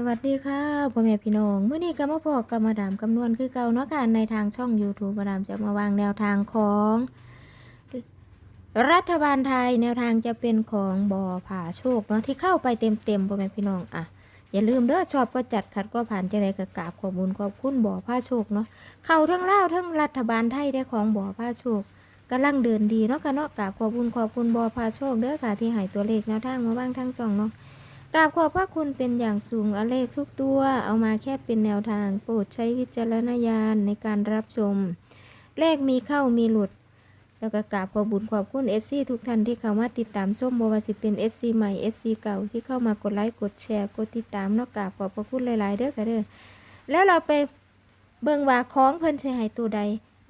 สวัสดีค่ะพ่อแม่พี่น้องเมื่อนี้ก็มาพบกับมาดามคำนวณคือเก่าเนาะค่ะในทางช่อง YouTube มาดามจะมาวางแนวทางของ รัฐบาลไทยแนวทางจะเป็นของบ่อผาโชคเนาะที่เข้าไปเต็มๆพ่อแม่พี่น้องอะอย่าลืมเด้อชอบก็จัดขัดก็ผ่านจะได้กระกาบขอบุญขอบคุณบ่อผ้าโชคเนาะเข้าทั้งเล่าทั้งรัฐบาลไทยได้ของบ่อผ้าโชคกำลังเดินดีเนาะค่ะเนาะกราบขอบุญขอบคุณบ่อผ้าโชคเด้อค่ะที่ให้ตัวเลขแนวทางมาบ้างทั้งสองเนาะ กราบขอบพระคุณเป็นอย่างสูงเอเลขทุกตัว เอามาแค่เป็นแนวทาง โปรดใช้วิจารณญาณในการรับชม เลขมีเข้ามีหลุด แล้วก็กราบขอบบุญขอบคุณ FC ทุกท่านที่เข้ามาติดตามชมบว่าสิเป็น FC ใหม่ FC เก่าที่เข้ามากดไลค์กดแชร์กดติดตามเนอกกราบขอบพระคุณหลาย ๆ เด้อค่ะเด้อแล้วเราไปเบิ่งว่าของเพิ่นสิให้ตัวใด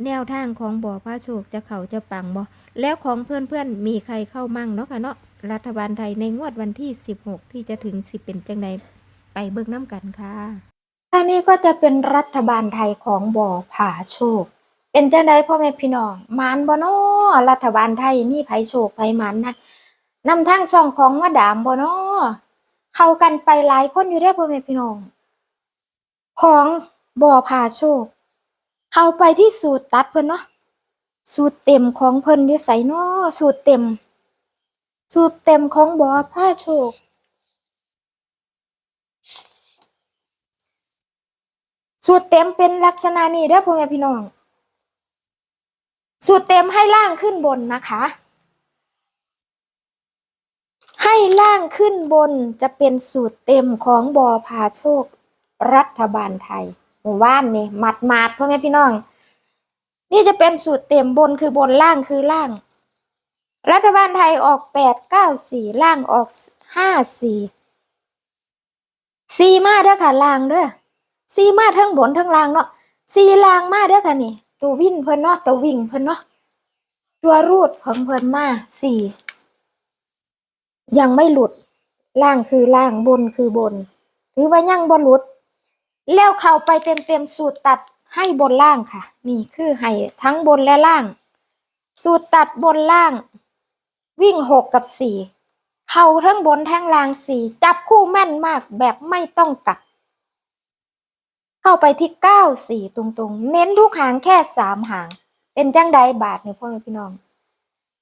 แนวทางของบ่อพระโชคจะเขาจะปังบ่แล้วของเพื่อนๆมีใครเข้ามั่งเนาะค่ะเนาะ รัฐบาลไทยในงวดวันที่ 16 ที่จะถึง10เป็นจังใดไปเบิกน้ำกันค่ะท่านี้ก็จะเป็นรัฐบาลไทยของบ่อผาโชค เป็นจังใดพ่อแม่พี่น้องมานบ่นอรัฐบาลไทยมีไผโชคไผมันนะนำทางช่องของมาดามบ่นอเข้ากันไปหลายคนอยู่ได้พ่อแม่พี่น้อง ของบ่อผาโชค เข้าไปที่สูตรตัดเพิ่นเนาะสูตรเต็มของเพิ่นอยู่ไสเนาะสูตรเต็ม สูตรเต็มของบอผ้าโชค สูตรเต็มเป็นลักษณะนี้เด้อพ่อแม่พี่น้อง สูตรเต็มให้ล่างขึ้นบนนะคะ ให้ล่างขึ้นบนจะเป็นสูตรเต็มของบอพาโชค รัฐบาลไทยหมู่บ้านนี่หมัดมาดพ่อแม่พี่น้อง นี่จะเป็นสูตรเต็มบนคือบนล่างคือล่าง รัฐบาลไทยออกแปดเก้าสี่ล่างออกห้าสี่สี่มาเด้อค่ะล่างเด้อสี่มาทั้งบนทั้งล่างเนาะสี่ล่างมาเด้อค่ะนี่ ตัววิ่งเพิ่นเนาะตัววิ่งเพิ่นเนาะตัวรูดของเพิ่นมาสี่ยังไม่หลุดล่างคือล่างบนคือบนถือว่ายังบนหลุด แล้วเข้าไปเต็มเต็มๆสูตรตัดให้บนล่างค่ะ นี่คือให้ทั้งบนและล่าง สูตรตัดบนล่าง วิ่งหกกับสี่เข้าทั้งบนทั้งล่างสี่จับคู่แม่นมากแบบไม่ต้องกลับ เข้าไปที่เก้าสี่ตรงๆ เน้นทุกหางแค่สามหาง เป็นจังใดบาทเนี่ยพ่อแม่พี่น้อง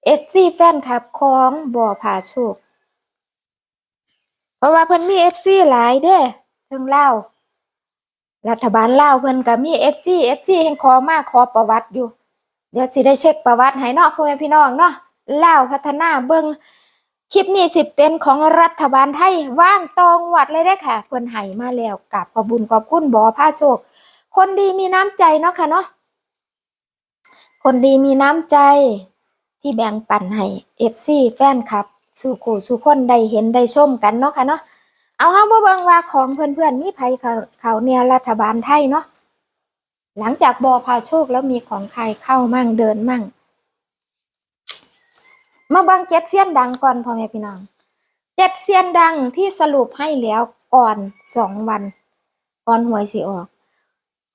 เอฟซีแฟนคลับของบ่อผาโชคเพราะว่าเพิ่นมีเอฟซีหลายเด้ถึงเล่ารัฐบาลเล่าเพิ่นก็มีเอฟซีเอฟซีแห่งขอมาขอประวัติอยู่ เดี๋ยวสิได้เช็คประวัติให้เนาะพ่อแม่พี่น้องเนาะ ลาวพัฒนาเบิงคลิปนี้สิเป็นของรัฐบาลไทยว่างตองวัดเลยได้ค่ะเพิ่นให้มาแล้วกับขอบุญขอบคุณบอผ้าโชค คนดีมีน้ำใจเนาะค่ะเนาะคนดีมีน้ำใจที่แบ่งปันให้ FC แฟนคลับ สู่คู่สู่คนได้เห็นได้ชมกันเนาะค่ะเนาะเอาเฮามาเบิงว่าของเพื่อนๆมีไผเขาเขาเนี่ยรัฐบาลไทยเนาะหลังจากบอพาโชคแล้วมีของใครเข้ามั่งเดินมั่ง มาบังเจ็ดเซียนดังก่อนพ่อแม่พี่น้องเจ็ดเซียนดังที่สรุปให้แล้วก่อนสองวัน ก่อนหวยสิออก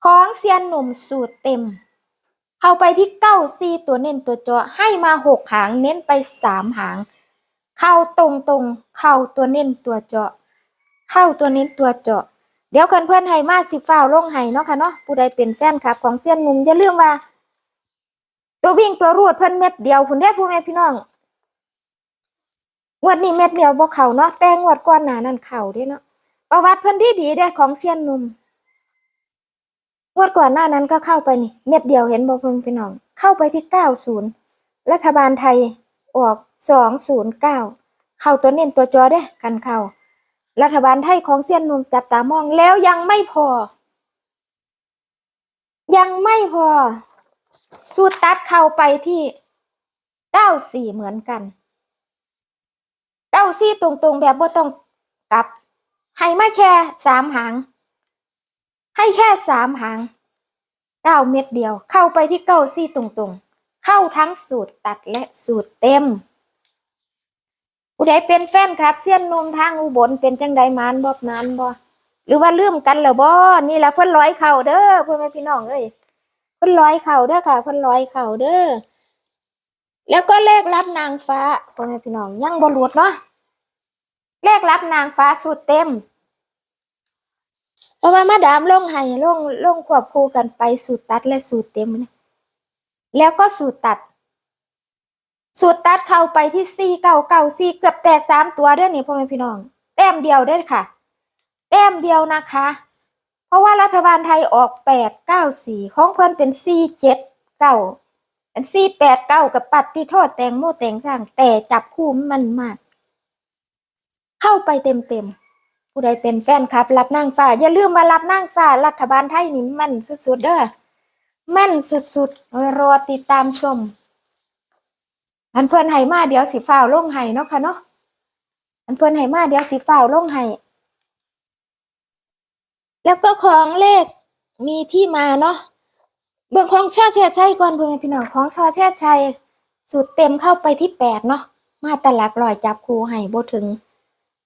ของเซียนหนุ่มสูตรเต็ม เข้าไปที่เก้าซีตัวเน้นตัวจาะให้มาหกหางเน้นไปสามหาง เข้าตรงตรงๆเข้าตัวเน้นตัวจาะเข้าตัวเน้นตัวจาะเดี๋ยวกันเพื่อนให้มาสิฟ้าวลงให้เนาะค่ะเนาะผู้ใดเป็นแฟนคลับ ของเซียนหนุ่มอย่าลืมว่า ตัววิ่งตัวรูดเพิ่นเม็ดเดียวพุ่นได้อพ่อแม่พี่น้อง งวดนี้เม็ดเดียวบ่เขาเนาะแต่งวดก่อนหน้านั้นเข้าเด้เนาะประวัติเพิ่นดีดีๆเด้ของเซียนนุ่มงวดก่อนหน้านั้นก็เข้าไปนี่ เม็ดเดียวเห็นบ่เพิ่นพี่น้อง เข้าไปที่90รัฐบาลไทยออก209เก้าเข้าตัวเน้นตัวจอเด้กันเข้า รัฐบาลไทยของเซียนนุ่มจับตามองแล้วยังไม่พอ ยังไม่พอ สูตรตัดเข้าไปที่94เหมือนกัน เก้าซี่ตรงๆแบบบ่ต้องกลับ ให้มาแค่สามหาง ให้แค่สามหางเก้าเม็ดเดียว เข้าไปที่เก้าซี่ตรงๆ เข้าทั้งสูตรตัดและสูตรเต็มผู้ใดเป็นแฟนครับเสี้ยนนมทางอุบลเป็นจังใดมานบ่มานบ่หรือว่าลืมกันแล้วบ่นี่แหละเพิ่นร้อยเข่าเด้อเพ่อแม่พี่น้องเอ้ยเพิ่นร้อยเข่าเด้อค่ะเพิ่นร้อยเข่าเด้อ แล้วก็เลขรับนางฟ้าพ่อแม่พี่น้องยังบ่หลุดเนาะเลขรับนางฟ้าสูตรเต็มเพราะว่ามาดามลงให้ลงลงควบคู่กันไปสูตรตัดและสูตรเต็มนะแล้วก็สูตรตัด สูตรตัดเข้าไปที่สี่เก้าเก้าสี่เกือบแตกสามตัวเด้อนี่พ่อแม่พี่น้อง แต้มเดียวเด้อค่ะ แต้มเดียวนะคะ เพราะว่ารัฐบาลไทยออกแปดเก้าสี่ของเพิ่อนเป็นสี่เจ็ดเก้า อันสี่แปดเก้ากับปัดที่โทษแตงโมแตงสร้าง แต่จับคู่มันมาก เข้าไปเต็มเต็มผู้ใดเป็นแฟนคลับ รับนางฟ้า อย่าลืมมารับนางฟ้า รัฐบาลไทยนี่มันสุดๆเด้อม่นสุดๆ รอติดตามชมอันเพื่อนให้มาเดี๋ยวสิฟ้าวลงให้เนาะค่ะเนาะอันเพื่อนให้มาเดี๋ยวสิฟ้าวลงให้แล้วก็ของเลขมีที่มาเนาะ เบื้องของชอแช่ชัยก่อนเพื่อนพี่น้องของชอแช่ชัยสูตรเต็มเข้าไปที่แปดเนาะมาแตหลักลอยจับครูให้บ่ถึง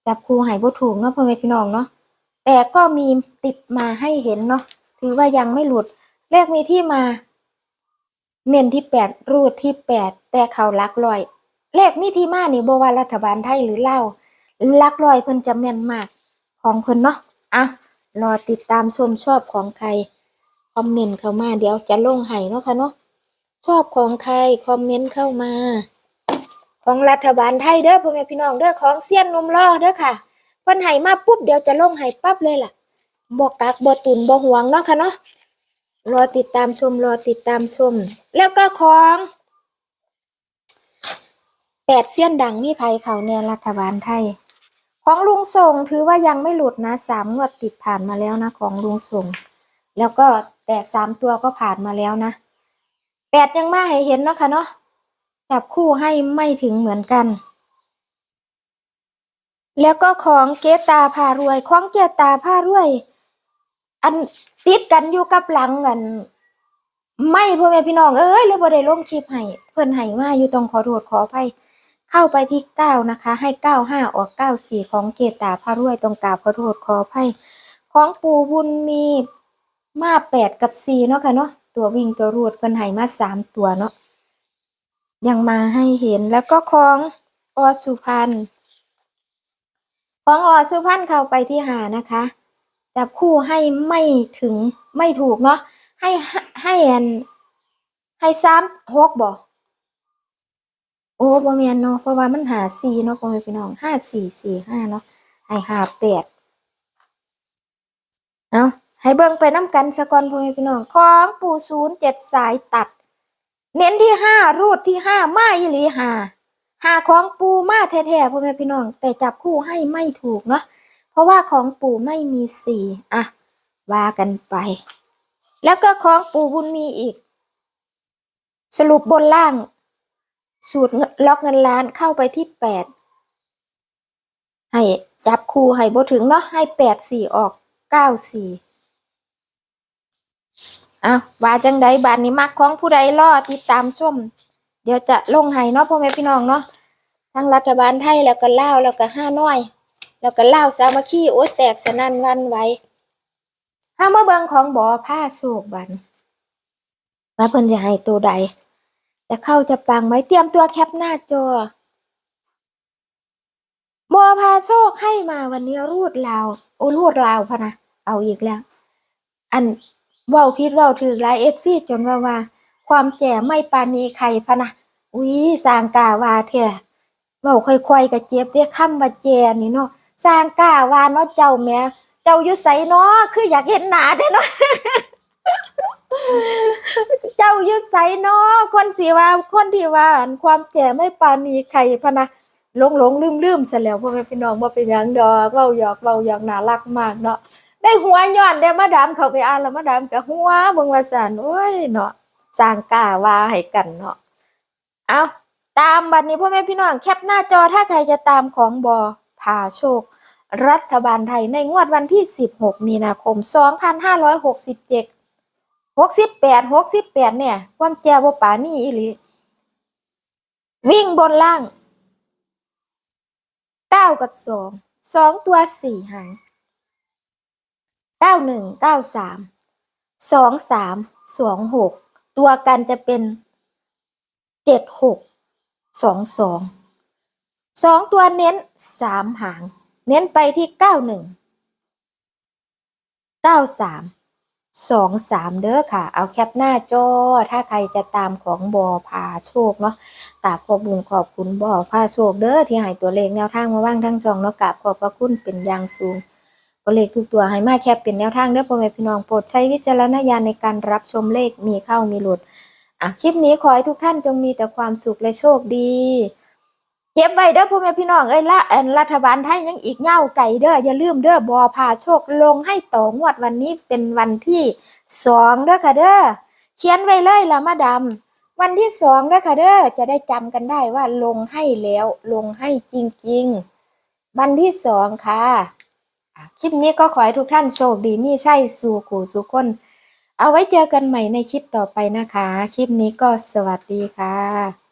จับครูให้บ่ถูกเนาะเพื่อนพี่น้องเนาะแต่ก็มีติดมาให้เห็นเนาะถือว่ายังไม่หลุดเลขมีที่มา เน้นที่แปดรูดที่แปดแต่เขาลักลอยเลขมีที่มานี่บ่ว่ารัฐบาลไทยหรือเล่าลักลอยเพิ่นจะแม่นมากของเพิ่นเนาะอะรอติดตามชมชอบของใคร คอมเมนต์เข้ามาเดี๋ยวจะลงให้เนาะค่ะเนาะชอบของใครคอมเมนต์เข้ามา ของรัฐบาลไทยเด้อพ่อแม่พี่น้องเด้อของเซียนนมล่อเด้อค่ะเพิ่นให้มาปุ๊บเดี๋ยวจะลงให้ปั๊บเลยล่ะบ่กักบ่ตุนบ่หวงเนาะค่ะเนาะรอติดตามชมรอติดตามชม แล้วก็ของแปดเสี้ยนดังมีภัยเขาเนี่ยรัฐบาลไทย ของลุงส่งถือว่ายังไม่หลุดนะสามงวดติดผ่านมาแล้วนะของลุงส่ง แล้วก็แตกสามตัวก็ผ่านมาแล้วนะแปดยังมาให้เห็นเนาะค่ะเนาะจับคู่ให้ไม่ถึงเหมือนกัน แล้วก็ของเกตาพารวย ของเกตาพารวย อันติดกันอยู่กับหลังกันไม่พ่อแม่พี่น้องเอ้ยเลยบ่ได้ลงคลิปให้เพิ่อนให้มาอยู่ต้องขอโทษขออภัยเข้าไปที่เก้านะคะ ให้เก้าห้าออกเก้าสี่ของเกตาพารวยตรงกราบขอโทษขออภัยของปู่บุญมี มาแปดกับสี่เนาะค่ะเนาะตัววิ่งตัวรูดเพิ่นให้มาสามตัวเนาะยังมาให้เห็นแล้วก็ของอสุพรรณของอสุพรรณเข้าไปที่หานะคะ จับคู่ให้ไม่ถึงไม่ถูกเนาะให้ให้อันให้ซ้ำหกบ่โอ้บ่แม่นเนาะเพราะว่ามันหาสี่เนาะพ่อแม่พี่น้องห้าสี่สี่ห้าเนาะให้หาแปดเอาะ ให้เบิ่งไปน้ำกันสะกอนพ่อแม่พี่น้องของปู่ศูนย์เจ็ดสายตัด เน้นที่ห้ารูดที่ห้ามาอีหลีหาหาของปูมาแท้ๆพ่อแม่พี่น้อง แต่จับคู่ให้ไม่ถูกเนาะเพราะว่าของปู่ไม่มีสี่อะว่ากันไป แล้วก็ของปู่บุญมีอีก สรุปบนล่าง สูตรล็อกเงินล้านเข้าไปที่แปดให้จับคู่ให้บ่ถึงเนาะให้แปดสี่ออกเก้าสี่ อะว่าจังใดบานนี้มักของผู้ใดล่อติดตามชมเดี๋ยวจะลงให้เนาะพ่อแม่พี่น้องเนาะทั้งรัฐบาลไทยแล้วก็ลาวแล้วก็ห้าน้อย แล้วก็เล่าวสามัคคีโอ๊ยแตกสนั่นวันไหวห้ามาเบิงของบอผ้าโศกบันว่าเพิ่นจะให้ตัวใด จะเข้าจะปังไหมเตรียมตัวแคปหน้าจอบอพาโชคให้มาวันนี้รูดลาว โอ้รูดลาวพะนะ เอาอีกแล้ว อัน เว้าพิดเว้าถือหลายเอฟซีจนว่าว่า ความแจ่ไม่ปานีใครพะนะอุ้ยสร้างกาวาเถอะเว้าค่อยๆกับเจ็บเด้คำว่าแจนี่เนาะสร้างกาวาเนาะเจ้าแม่เจ้าอยู่ไสเนาะคืออยากเห็นหน้าเด้เนาะเจ้ายู่ไสเนาะคนสิว่าคนที่ว่าความแก่ไม่ปานีใครพะนะหลงหลงลืมลืมซะแล้วพ่อแม่พี่น้องบ่เป็นยังดอกเว้าหยอกเว้าหยอกน่ารักมากเนาะ ได้หัวย้อนได้มาดามเข้าไปอ่านแล้วมาดามก็หัวเบิ่งว่าซั่นโอ้ยเนาะสร้างกล้าว่าให้กันเนาะเอาตามบัดนี้พ่อแม่พี่น้องแคปหน้าจอถ้าใครจะตามของบอพาโชค รัฐบาลไทยในงวดวันที่ 16 มีนาคม 2567 68 68เนี่ย ความแจวบป่านี่อีหลีวิ่งบนล่าง 9 กับ 2 2 ตัว 4 หาง 91 93 23 26ตัวกันจะเป็น76 22สองตัวเน้นสามหาง เน้นไปที่เก้าหนึ่งเก้าสามสองสามเด้อค่ะ เอาแคปหน้าจอ ถ้าใครจะตามของบอพาโชคเนาะกราบขอบุญขอบคุณบอพาโชคเด้อที่ให้ตัวเลขแนวทางมาว่างทั้งสองเนาะกราบขอบพระคุณเป็นอย่างสูง เลขทุกตัวให้มาแคปเป็นแนวทางเด้อพ่อแม่พี่น้องโปรดใช้วิจารณญาณในการรับชมเลขมีเข้ามีหลุดอะคลิปนี้ขอให้ทุกท่านจงมีแต่ความสุขและโชคดีเก็บไว้เด้อพ่อแม่พี่น้องเอ้ยละอันรัฐบาลไทยยังอีกเง่าไก่เด้ออย่าลืมเด้อบอพาโชคลงให้ต่องวดวันนี้เป็นวันที่สองเด้อค่ะเด้อเขียนไว้เลยละมาดำวันที่สองเด้อค่ะเด้อจะได้จำกันได้ว่าลงให้แล้วลงให้จริงๆ วันที่สองค่ะ คลิปนี้ก็ขอให้ทุกท่านโชคดีมีใช่สู่กู่สู่คน เอาไว้เจอกันใหม่ในคลิปต่อไปนะคะ คลิปนี้ก็สวัสดีค่ะ